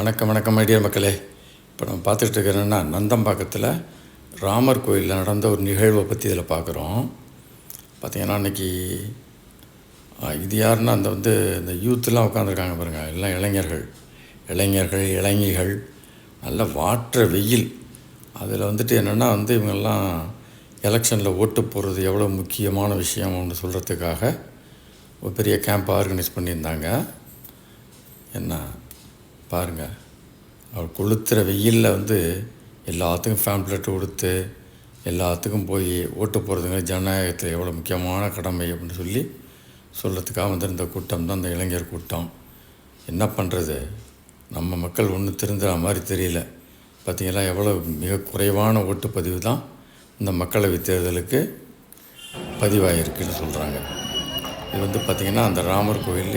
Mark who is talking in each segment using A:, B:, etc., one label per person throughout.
A: வணக்கம் வணக்கம் ஐடியா மக்களே. இப்போ நம்ம பார்த்துட்டு இருக்கிறோன்னா நந்தம்பாக்கத்தில் ராமர் கோயிலில் நடந்த ஒரு நிகழ்வை பற்றி இதில் பார்க்குறோம். பார்த்திங்கன்னா அன்றைக்கி இது யாருன்னா அந்த வந்து இந்த யூத்லாம் உட்காந்துருக்காங்க பாருங்கள் எல்லாம் இளைஞர்கள். இளைஞர்கள் இளைஞிகள். நல்ல வாற்ற வெயில். அதில் வந்துட்டு என்னென்னா வந்து இவங்கெல்லாம் எலெக்ஷனில் ஓட்டு போடுறது எவ்வளோ முக்கியமான விஷயம் ஒன்று சொல்கிறதுக்காக ஒரு பெரிய கேம்ப் ஆர்கனைஸ் பண்ணியிருந்தாங்க. என்ன? பாருங்கள் அவர் கொளுத்துற வெயிலில் வந்து எல்லாத்துக்கும் ஃபேம்ப்ளெட் கொடுத்து எல்லாத்துக்கும் போய் ஓட்டு போகிறதுங்க ஜனநாயகத்தில் எவ்வளோ முக்கியமான கடமை அப்படின்னு சொல்லி சொல்கிறதுக்காக வந்திருந்த கூட்டம் தான் இந்த இளைஞர் கூட்டம். என்ன பண்ணுறது நம்ம மக்கள் ஒன்று திருந்துற மாதிரி தெரியல. பார்த்திங்களா எவ்வளோ மிக குறைவான ஓட்டுப்பதிவு தான் இந்த மக்களவை தேர்தலுக்கு பதிவாகிருக்குன்னு சொல்கிறாங்க இது வந்து பார்த்திங்கன்னா அந்த ராமர் கோயில்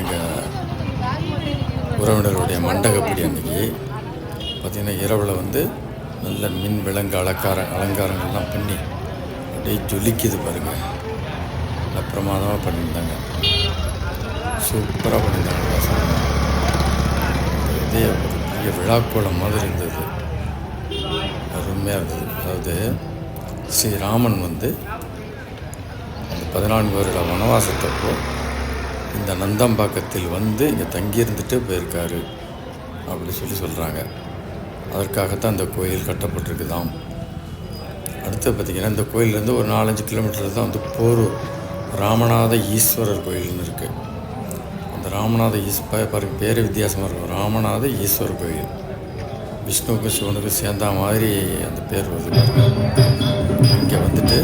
A: எங்கள் உறவினருடைய மண்டகப்படி அன்றைக்கி பார்த்திங்கன்னா இரவில் வந்து நல்ல மின் விலங்கு அலங்கார அலங்காரங்கள்லாம் பண்ணி அப்படியே ஜொலிக்குது பாருங்கள் நல்ல பிரமாதமாக பண்ணியிருந்தாங்க. சூப்பராக பண்ணியிருந்தாங்க. இதே ஒரு பெரிய விழாக்கோளம் மாதிரி இருந்தது. அருமையாக இருந்தது. அதாவது ஸ்ரீராமன் வந்து அந்த பதினான்கு வருட வனவாசத்தப்போ இந்த நந்தம்பாக்கத்தில் வந்து இங்கே தங்கியிருந்துட்டு போயிருக்காரு அப்படி சொல்லி சொல்கிறாங்க அதற்காகத்தான் இந்த கோயில் கட்டப்பட்டிருக்குதாம். அடுத்து பார்த்திங்கன்னா இந்த கோயிலேருந்து ஒரு நாலஞ்சு கிலோமீட்டர் தான் வந்து போரூர் ராமநாத ஈஸ்வரர் கோயில்னு இருக்குது அந்த ராமநாத ஈஸ் பாருங்க பேர் வித்தியாசமாக இருக்கும். ராமநாத ஈஸ்வரர் கோயில். விஷ்ணுவுக்கும் சிவனுக்கும் சேர்ந்த மாதிரி அந்த பேர் வருது இங்கே வந்துட்டு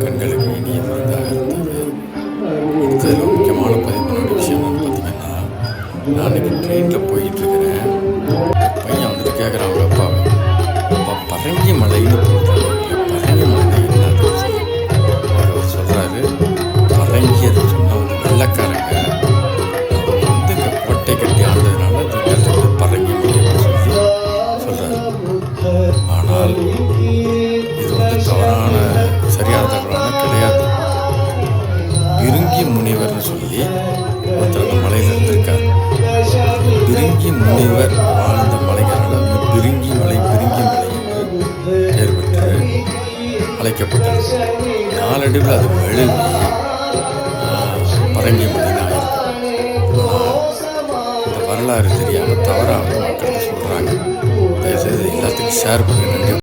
A: பெண்களுக்கு இனிய மருந்தாக இருந்தது முக்கியமான பதிவு விஷயம் என்னன்னு பார்த்தீங்கன்னா நான் இன்னைக்கு ட்ரெயினில் போயிட்டு இருக்கிறேன் பையன் வந்துட்டு கேட்குறான் அவங்க அப்பாவை அப்பா பரங்கி மலைன்னு போட்டுருக்காங்க பரங்கி மலை என்ன அவர் சொல்கிறாரு பரங்கி அது சொன்னால் ஒரு வெள்ளக்காரங்க அவங்க வந்து இந்த கோட்டை கட்டி ஆண்டதுனால பரங்கி மலை சொல்லி சொல்கிறாரு ஆனால் பிருங்கி முனிவர்னு சொல்லி ஒருத்தர் அந்த மலையில் இருந்திருக்கார் பிரிங்கி முனிவர் வாழ்ந்த மலைகளால் அந்த பிரிங்கி மலை பிரிங்கி மலை என்று பெயர் பெற்று அழைக்கப்பட்டது. நாளடைவில் அது வழுவி பரங்கி மலைன்னு இந்த வரலாறு தெரியாமல் தவறாக மக்களுக்கு சொல்கிறாங்க தயவுசெய்து எல்லாத்துக்கும் ஷேர் பண்ணுங்க.